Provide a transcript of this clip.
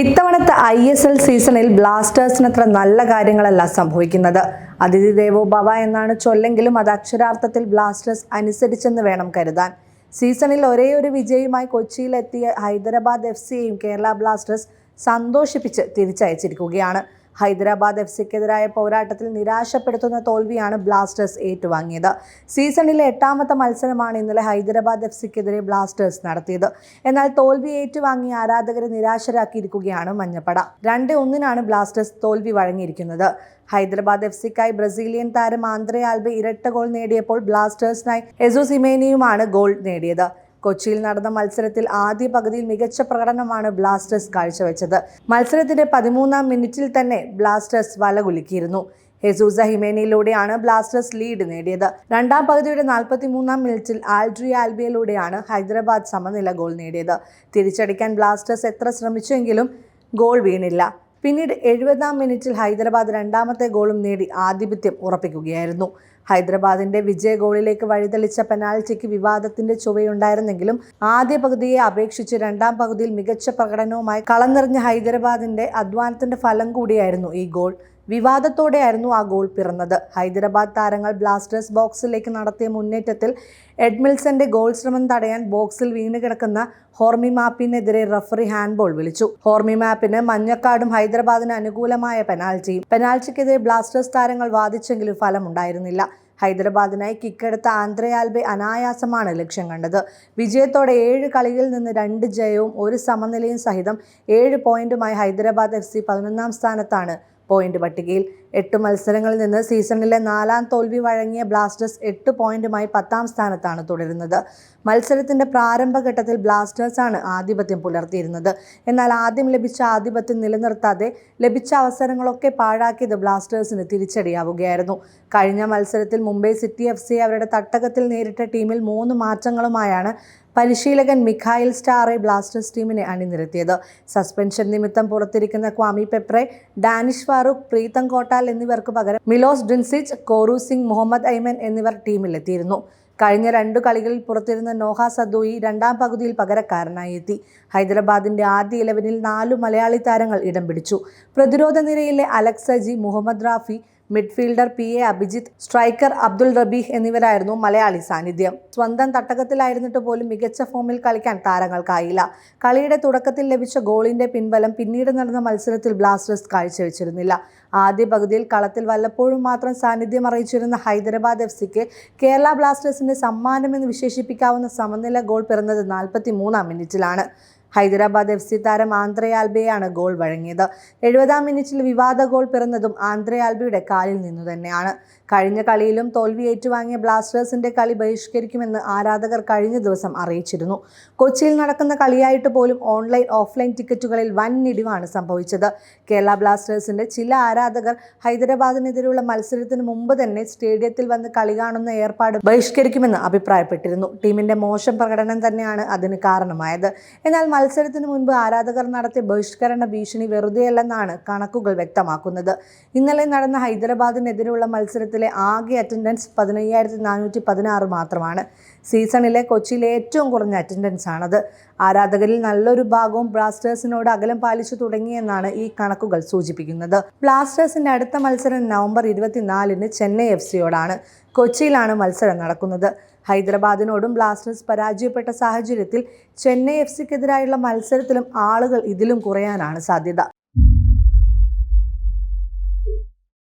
ഇത്തവണത്തെ I S L സീസണിൽ ബ്ലാസ്റ്റേഴ്സിന് അത്ര നല്ല കാര്യങ്ങളല്ല സംഭവിക്കുന്നത്. അതിഥി ദേവോ ഭവ എന്നാണ് ചൊല്ലെങ്കിലും അത് അക്ഷരാർത്ഥത്തിൽ ബ്ലാസ്റ്റേഴ്സ് അനുസരിച്ചെന്ന് വേണം കരുതാൻ. സീസണിൽ ഒരേ ഒരു വിജയവുമായി കൊച്ചിയിലെത്തിയ ഹൈദരാബാദ് എഫ് സിയെയും കേരള ബ്ലാസ്റ്റേഴ്സ് സന്തോഷിപ്പിച്ച് തിരിച്ചയച്ചിരിക്കുകയാണ്. ഹൈദരാബാദ് എഫ് സിക്കെതിരായ പോരാട്ടത്തിൽ നിരാശപ്പെടുത്തുന്ന തോൽവിയാണ് ബ്ലാസ്റ്റേഴ്സ് ഏറ്റുവാങ്ങിയത്. സീസണിലെ എട്ടാമത്തെ മത്സരമാണ് ഇന്നലെ ഹൈദരാബാദ് എഫ് സിക്കെതിരെ ബ്ലാസ്റ്റേഴ്സ് നടത്തിയത്. എന്നാൽ തോൽവി ഏറ്റുവാങ്ങി ആരാധകരെ നിരാശരാക്കിയിരിക്കുകയാണ് മഞ്ഞപ്പട. രണ്ട് ഒന്നിനാണ് ബ്ലാസ്റ്റേഴ്സ് തോൽവി വഴങ്ങിയിരിക്കുന്നത്. ഹൈദരാബാദ് എഫ് സിക്കായി ബ്രസീലിയൻ താരം ആന്ത്രേ ആൽബെ ഇരട്ട ഗോൾ നേടിയപ്പോൾ ബ്ലാസ്റ്റേഴ്സിനായി എസോസിമേനിയുമാണ് ഗോൾ നേടിയത്. കൊച്ചിയിൽ നടന്ന മത്സരത്തിൽ ആദ്യ പകുതിയിൽ മികച്ച പ്രകടനമാണ് ബ്ലാസ്റ്റേഴ്സ് കാഴ്ചവെച്ചത്. മത്സരത്തിന്റെ പതിമൂന്നാം മിനിറ്റിൽ തന്നെ ബ്ലാസ്റ്റേഴ്സ് വലകുലുക്കിയിരുന്നു ഹെസൂസ ഹിമേനയിലൂടെയാണ് ബ്ലാസ്റ്റേഴ്സ് ലീഡ് നേടിയത്. രണ്ടാം പകുതിയുടെ നാൽപ്പത്തി മൂന്നാം മിനിറ്റിൽ ആൽഡ്രി ആൽബിയയിലൂടെയാണ് ഹൈദരാബാദ് സമനില ഗോൾ നേടിയത്. തിരിച്ചടിക്കാൻ ബ്ലാസ്റ്റേഴ്സ് എത്ര ശ്രമിച്ചെങ്കിലും ഗോൾ വീണില്ല. പിന്നീട് എഴുപതാം മിനിറ്റിൽ ഹൈദരാബാദ് രണ്ടാമത്തെ ഗോളും നേടി ആധിപത്യം ഉറപ്പിക്കുകയായിരുന്നു. ഹൈദരാബാദിന്റെ വിജയ ഗോളിലേക്ക് വഴിതെളിച്ച പെനാൽറ്റിക്ക് വിവാദത്തിന്റെ ചുവയുണ്ടായിരുന്നെങ്കിലും ആദ്യ പകുതിയെ അപേക്ഷിച്ച് രണ്ടാം പകുതിയിൽ മികച്ച പ്രകടനവുമായി കളം നിറഞ്ഞ ഹൈദരാബാദിന്റെ അധ്വാനത്തിന്റെ ഫലം കൂടിയായിരുന്നു ഈ ഗോൾ. വിവാദത്തോടെയായിരുന്നു ആ ഗോൾ പിറന്നത്. ഹൈദരാബാദ് താരങ്ങൾ ബ്ലാസ്റ്റേഴ്സ് ബോക്സിലേക്ക് നടത്തിയ മുന്നേറ്റത്തിൽ എഡ്മിൽസന്റെ ഗോൾ ശ്രമം തടയാൻ ബോക്സിൽ വീണ് കിടക്കുന്ന ഹോർമി മാപ്പിനെതിരെ റഫറി ഹാൻഡ്ബോൾ വിളിച്ചു. ഹോർമി മാപ്പിന് മഞ്ഞക്കാടും ഹൈദരാബാദിന് അനുകൂലമായ പെനാൽറ്റിയും. പെനാൽറ്റിക്കെതിരെ ബ്ലാസ്റ്റേഴ്സ് താരങ്ങൾ വാദിച്ചെങ്കിലും ഫലമുണ്ടായിരുന്നില്ല. ഹൈദരാബാദിനായി കിക്കെടുത്ത ആന്ധ്രേ ആൽബെ അനായാസമാണ് ലക്ഷ്യം കണ്ടത്. വിജയത്തോടെ ഏഴ് കളിയിൽ നിന്ന് രണ്ട് ജയവും ഒരു സമനിലയും സഹിതം ഏഴ് പോയിന്റുമായി ഹൈദരാബാദ് എഫ് സി പതിനൊന്നാം സ്ഥാനത്താണ് പോയിന്റ് പട്ടികയിൽ. എട്ട് മത്സരങ്ങളിൽ നിന്ന് സീസണിലെ നാലാം തോൽവി വഴങ്ങിയ ബ്ലാസ്റ്റേഴ്സ് എട്ട് പോയിന്റുമായി പത്താം സ്ഥാനത്താണ് തുടരുന്നത്. മത്സരത്തിന്റെ പ്രാരംഭഘട്ടത്തിൽ ബ്ലാസ്റ്റേഴ്സാണ് ആധിപത്യം പുലർത്തിയിരുന്നത്. എന്നാൽ ആദ്യം ലഭിച്ച ആധിപത്യം നിലനിർത്താതെ ലഭിച്ച അവസരങ്ങളൊക്കെ പാഴാക്കിയത് ബ്ലാസ്റ്റേഴ്സിന് തിരിച്ചടിയാവുകയായിരുന്നു. കഴിഞ്ഞ മത്സരത്തിൽ മുംബൈ സിറ്റി എഫ് സി അവരുടെ തട്ടകത്തിൽ നേരിട്ട ടീമിൽ മൂന്ന് മാറ്റങ്ങളുമായാണ് പരിശീലകൻ മിഖായിൽ സ്റ്റാറെ ബ്ലാസ്റ്റേഴ്സ് ടീമിനെ അണിനിരത്തിയത്. സസ്പെൻഷൻ നിമിത്തം പുറത്തിരിക്കുന്ന ക്വാമി പെപ്രെ ഡാനിഷ് ഫാറൂഖ് പ്രീതം കോട്ടാൽ എന്നിവർക്ക് പകരം മിലോസ് ഡിൻസിച്ച് കോറു സിംഗ് മുഹമ്മദ് ഐമൻ എന്നിവർ ടീമിലെത്തിയിരുന്നു. കഴിഞ്ഞ രണ്ടു കളികളിൽ പുറത്തിരുന്ന നോഹ സദോയി രണ്ടാം പകുതിയിൽ പകരക്കാരനായി എത്തി. ഹൈദരാബാദിന്റെ ആദ്യ ഇലവനിൽ നാലു മലയാളി താരങ്ങൾ ഇടം പിടിച്ചു. പ്രതിരോധ നിരയിലെ Alex Saji Muhammad Rafi midfielder P A Abhijith striker Abdul Rabeeh എന്നിവരായിരുന്നു മലയാളി സാന്നിധ്യം. സ്വന്തം തട്ടകത്തിലായിരുന്നിട്ട് പോലും മികച്ച ഫോമിൽ കളിക്കാൻ താരങ്ങൾക്കായില്ല. കളിയുടെ തുടക്കത്തിൽ ലഭിച്ച ഗോളിന്റെ പിൻബലം പിന്നീട് നടന്ന മത്സരത്തിൽ ബ്ലാസ്റ്റേഴ്സ് കാഴ്ചവെച്ചിരുന്നില്ല. ആദ്യ പകുതിയിൽ കളത്തിൽ വല്ലപ്പോഴും മാത്രം സാന്നിധ്യം അറിയിച്ചിരുന്ന ഹൈദരാബാദ് എഫ് സിക്ക് കേരള ബ്ലാസ്റ്റേഴ്സിന്റെ സമ്മാനമെന്ന് വിശേഷിപ്പിക്കാവുന്ന സമനില ഗോൾ പിറന്നത് നാൽപ്പത്തി മൂന്നാം മിനിറ്റിലാണ്. ഹൈദരാബാദ് എഫ് സി താരം ആന്ധ്ര ആൽബയാണ് ഗോൾ വഴങ്ങിയത്. എഴുപതാം മിനിറ്റിൽ വിവാദ ഗോൾ പിറന്നതും ആന്ധ്ര ആൽബയുടെ കാലിൽ നിന്നു തന്നെയാണ്. കഴിഞ്ഞ കളിയിലും തോൽവി ഏറ്റുവാങ്ങിയ ബ്ലാസ്റ്റേഴ്സിന്റെ കളി ബഹിഷ്കരിക്കുമെന്ന് ആരാധകർ കഴിഞ്ഞ ദിവസം അറിയിച്ചിരുന്നു. കൊച്ചിയിൽ നടക്കുന്ന കളിയായിട്ട് പോലും ഓൺലൈൻ ഓഫ്ലൈൻ ടിക്കറ്റുകളിൽ വൻ ഇടിവാണ് സംഭവിച്ചത്. കേരള ബ്ലാസ്റ്റേഴ്സിന്റെ ചില ആരാധകർ ഹൈദരാബാദിനെതിരെയുള്ള മത്സരത്തിന് മുമ്പ് തന്നെ സ്റ്റേഡിയത്തിൽ വന്ന് കളി കാണുന്ന ഏർപ്പാട് ബഹിഷ്കരിക്കുമെന്ന് അഭിപ്രായപ്പെട്ടിരുന്നു. ടീമിന്റെ മോശം പ്രകടനം തന്നെയാണ് അതിന് കാരണമായത്. എന്നാൽ മത്സരത്തിന് മുൻപ് ആരാധകർ നടത്തിയ ബഹിഷ്കരണ ഭീഷണി വെറുതെയല്ലെന്നാണ് കണക്കുകൾ വ്യക്തമാക്കുന്നത്. ഇന്നലെ നടന്ന ഹൈദരാബാദിനെതിരെയുള്ള മത്സരത്തിലെ ആകെ അറ്റൻഡൻസ് പതിനയ്യായിരത്തി നാനൂറ്റി പതിനാറ് മാത്രമാണ്. സീസണിലെ കൊച്ചിയിലെ ഏറ്റവും കുറഞ്ഞ അറ്റൻഡൻസ് ആണത്. ആരാധകരിൽ നല്ലൊരു ഭാഗവും ബ്ലാസ്റ്റേഴ്സിനോട് അകലം പാലിച്ചു തുടങ്ങിയെന്നാണ് ഈ കണക്കുകൾ സൂചിപ്പിക്കുന്നത്. ബ്ലാസ്റ്റേഴ്സിന്റെ അടുത്ത മത്സരം നവംബർ ഇരുപത്തിനാലിന് ചെന്നൈ എഫ് സിയോടാണ്. കൊച്ചിയിലാണ് മത്സരം നടക്കുന്നത്. ഹൈദരാബാദിനോടും ബ്ലാസ്റ്റേഴ്സ് പരാജയപ്പെട്ട സാഹചര്യത്തിൽ ചെന്നൈ എഫ് സിക്കെതിരായുള്ള മത്സരത്തിലും ആളുകൾ ഇതിലും കുറയാനാണ് സാധ്യത.